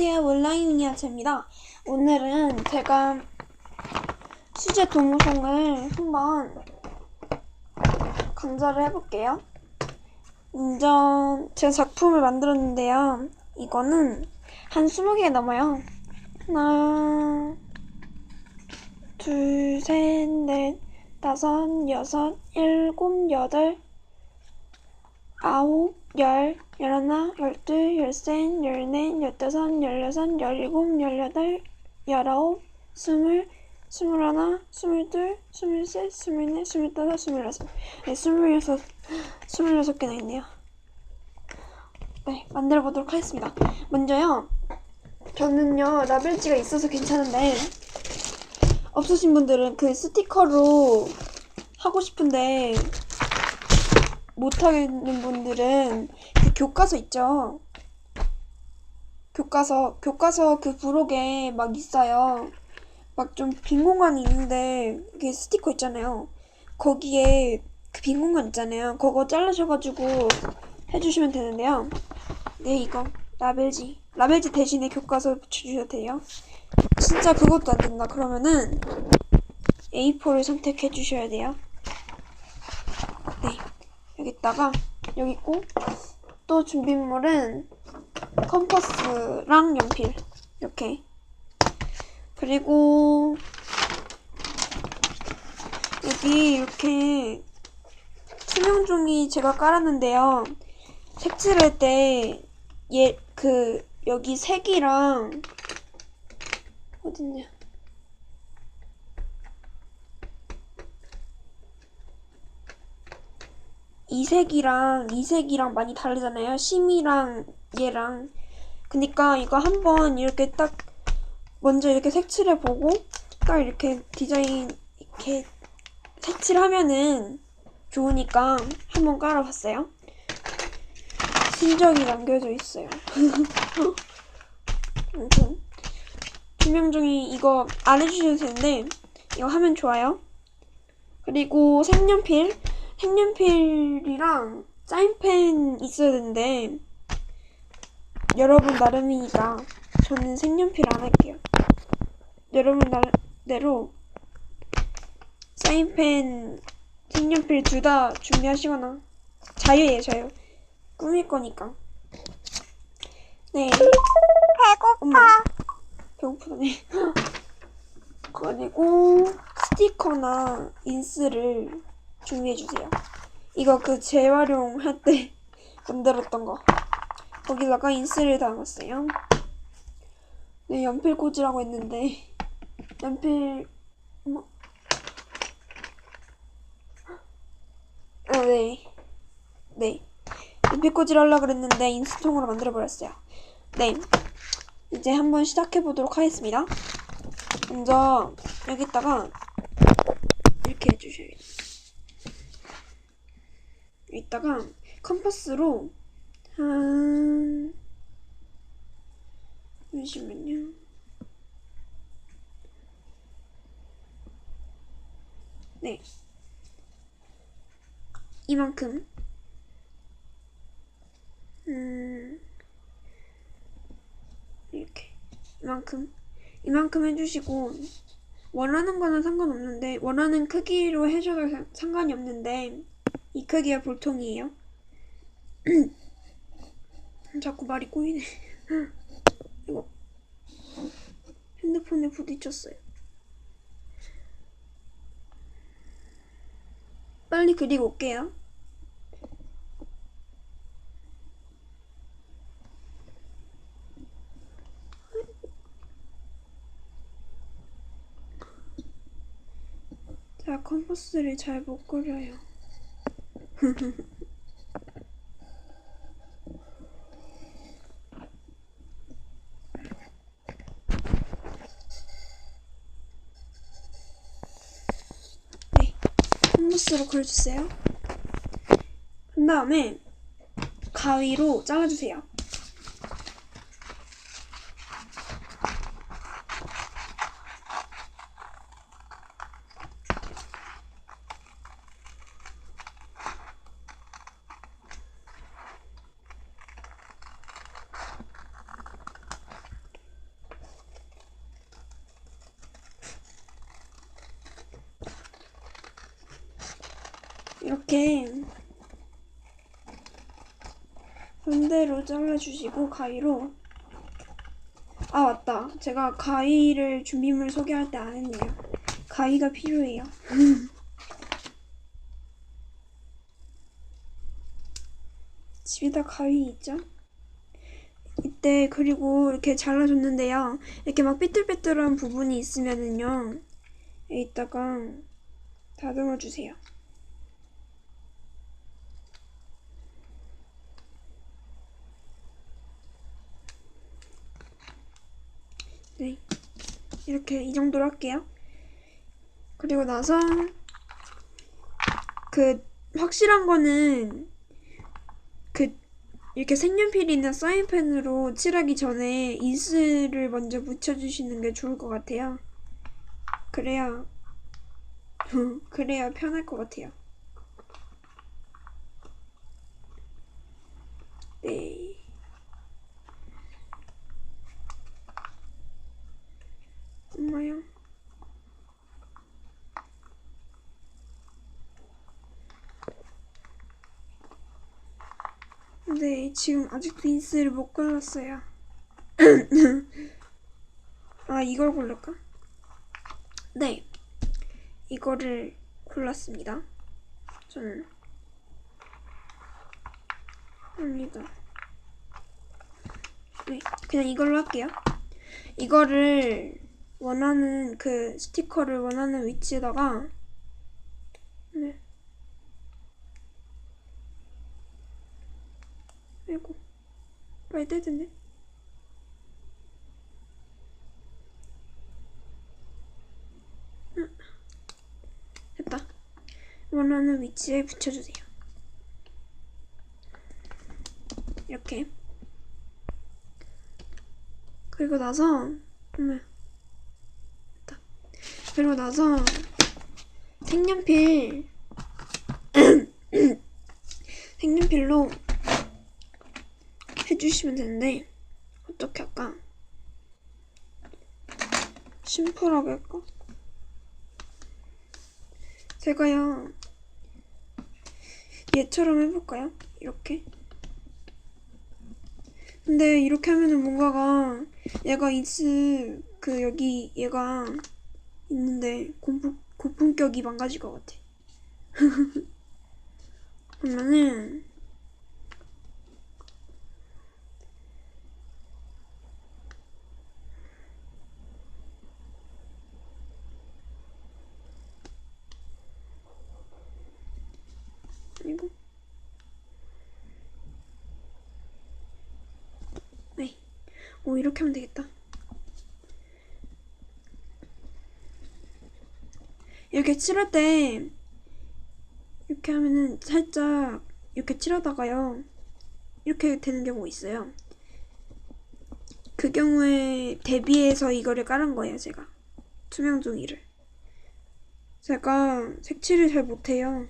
안녕하세요. 온라인 미니어처입니다. 오늘은 제가 수제 도무송을 한번 강좌를 해볼게요. 먼저 제가 작품을 만들었는데요. 이거는 한 20개 넘어요. 하나, 둘, 셋, 넷, 다섯, 여섯, 일곱, 여덟, 아홉, 열, 열하나, 열둘, 열셋, 열넷, 열다섯, 열여섯, 열일곱, 열여덟, 열아홉, 스물, 스물하나, 스물둘, 스물셋, 스물넷, 스물다섯, 스물여섯. 네, 스물여섯, 스물여섯 개나 있네요. 네, 만들어 보도록 하겠습니다. 먼저요, 저는요, 라벨지가 있어서 괜찮은데, 없으신 분들은 그 스티커로 하고 싶은데, 못하겠는 분들은 그 교과서 있죠. 교과서, 교과서 그 부록에 막 있어요. 막 좀 빈 공간이 있는데, 이게 스티커 있잖아요. 거기에 그 빈 공간 있잖아요. 그거 잘라셔가지고 해주시면 되는데요. 네, 이거. 라벨지. 라벨지 대신에 교과서 붙여주셔도 돼요. 진짜 그것도 안 된다. 그러면은 A4를 선택해 주셔야 돼요. 네. 여기다가 여기 있고 또 준비물은 컴퍼스랑 연필 이렇게 그리고 여기 이렇게 투명 종이 제가 깔았는데요 색칠할 때 얘 그 여기 색이랑 어딨냐 이색이랑 이색이랑 많이 다르잖아요. 심이랑 얘랑. 그니까 이거 한번 이렇게 딱 먼저 이렇게 색칠해 보고 딱 이렇게 디자인 이렇게 색칠하면은 좋으니까 한번 깔아봤어요. 신적이 남겨져 있어요. 아무튼 투명종이 이거 안 해주셔도 되는데 이거 하면 좋아요. 그리고 색연필 색연필이랑 사인펜 있어야 되는데 여러분 나름이니까 저는 색연필 안 할게요. 여러분 나름대로 사인펜, 색연필 둘 다 준비하시거나 자유예요 자유. 꾸밀 거니까. 네. 배고파. 엄마 배고프다네. 그리고 스티커나 인스를 준비해 주세요. 이거 그 재활용할 때 만들었던 거. 거기다가 인스를 담았어요. 네, 연필 꽂으라고 했는데 연필 어머. 아, 네. 네. 연필 꽂이를 하려고 그랬는데 인스통으로 만들어 버렸어요. 네. 이제 한번 시작해 보도록 하겠습니다. 먼저 여기다가 이렇게 해주셔야겠다. 이따가 컴퍼스로 한 잠시만요. 네. 이만큼 음 이렇게 이만큼 이만큼 해주시고 원하는 거는 상관없는데 원하는 크기로 해줘도 사- 상관이 없는데 이 크기가 보통이에요. 자꾸 말이 꼬이네. 이거 핸드폰에 부딪혔어요. 빨리 그리고 올게요. 제가 컴퍼스를 잘 못 그려요. 네, 컴퍼스로 그려주세요. 그 다음에 가위로 잘라주세요. 이렇게 반대로 잘라주시고 가위로. 아 맞다. 제가 가위를 준비물 소개할 때 안 했네요. 가위가 필요해요. 집에다 가위 있죠? 이때 그리고 이렇게 잘라줬는데요. 이렇게 막 삐뚤빼뚤한 부분이 있으면은요 여기다가 다듬어 주세요 네. 이렇게 이 정도로 할게요. 그리고 나서 그 확실한 거는 그 이렇게 색연필이나 사인펜으로 칠하기 전에 인스를 먼저 묻혀주시는 게 좋을 것 같아요. 그래야 그래야 편할 것 같아요. 네. 엄마야. 네, 지금 아직도 인스를 못 골랐어요. 아, 이걸 고를까? 네, 이거를 골랐습니다. 저는 합니다. 네, 그냥 이걸로 할게요. 이거를 원하는 그 스티커를 원하는 위치에다가 네. 아이고 빨리 떼드네 응. 됐다 원하는 위치에 붙여주세요 이렇게 그리고 나서 네. 그리고 나서 색연필 색연필로 해주시면 되는데 어떻게 할까? 심플하게 할까? 제가요 얘처럼 해볼까요? 이렇게 근데 이렇게 하면은 뭔가가 얘가 인스 그 여기 얘가 있는데 고품, 고품격이 망가질 것 같아. 그러면은 이거 네. 오 이렇게 하면 되겠다. 이렇게 칠할 때 이렇게 하면은 살짝 이렇게 칠하다가요 이렇게 되는 경우가 있어요. 그 경우에 대비해서 이거를 깔은 거예요 제가. 투명 종이를. 제가 색칠을 잘 못해요.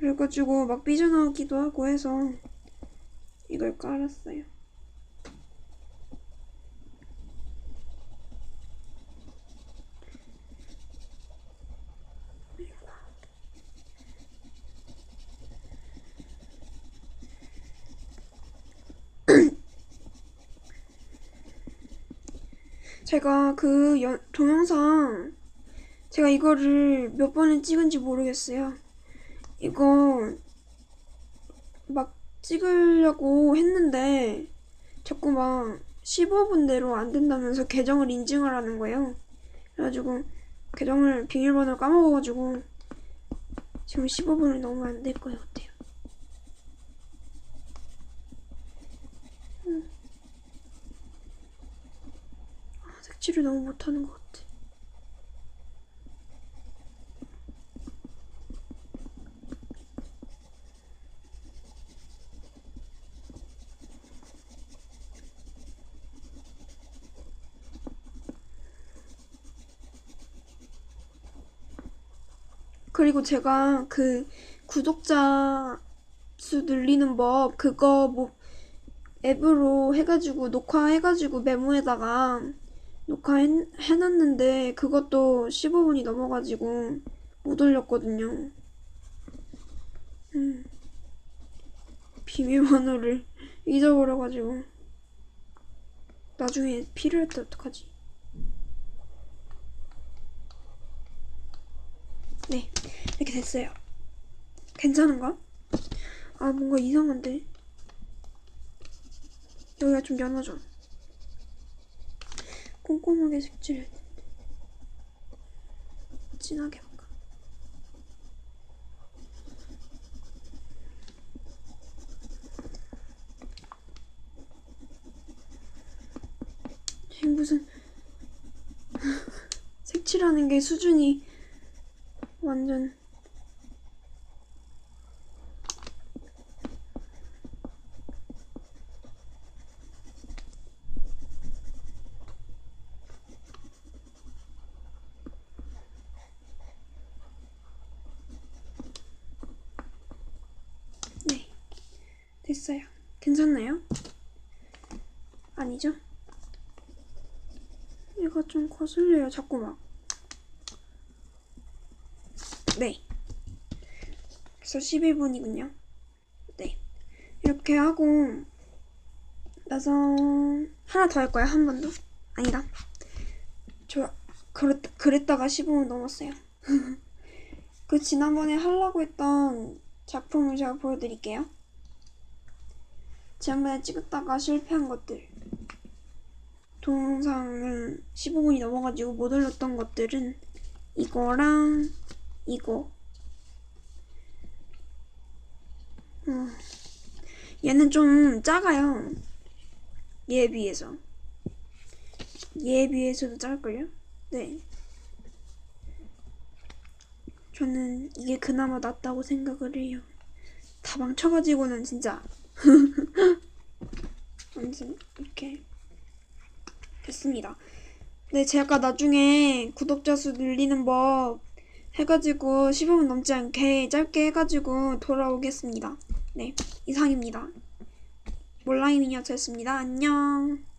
그래가지고 막 삐져나오기도 하고 해서 이걸 깔았어요 제가 그 연, 동영상 제가 이거를 몇 번을 찍은지 모르겠어요. 이거 막 찍으려고 했는데 자꾸 막 15분대로 안 된다면서 계정을 인증을 하는 거예요. 그래가지고 계정을 비밀번호를 까먹어가지고 지금 15분이 너무 안될 거예요. 요? 색칠을 너무 못하는 것 같아. 그리고 제가 그 구독자 수 늘리는 법 그거 뭐 앱으로 해가지고 녹화해가지고 메모에다가 녹화해놨는데 그것도 15분이 넘어가지고 못 올렸거든요. 음. 비밀번호를 잊어버려가지고 나중에 필요할 때 어떡하지? 네, 이렇게 됐어요. 괜찮은가? 아, 뭔가 이상한데? 여기가 좀 연하죠? 꼼꼼하게 색칠해야 되는데. 진하게 할까? 이게 무슨 색칠하는 게 수준이 완전 네 됐어요 괜찮나요? 아니죠? 얘가 좀 거슬려요 자꾸 막 네. 그래서 11분이군요. 네. 이렇게 하고 나서 하나 더 할 거야 한번 더? 아니다. 저 그랬, 그랬다가 15분 넘었어요. 그 지난번에 하려고 했던 작품을 제가 보여드릴게요. 지난번에 찍었다가 실패한 것들. 동영상을 15분이 넘어가지고 못 올렸던 것들은 이거랑 이거. 음, 얘는 좀 작아요. 얘에 비해서. 얘에 비해서도 작을걸요? 네. 저는 이게 그나마 낫다고 생각을 해요. 다 망쳐가지고는 진짜. 아무튼, 이렇게. 됐습니다. 네, 제가 나중에 구독자 수 늘리는 법 해가지고 15분 넘지 않게 짧게 해가지고 돌아오겠습니다. 네, 이상입니다. 몰라이 미니어처였습니다. 안녕.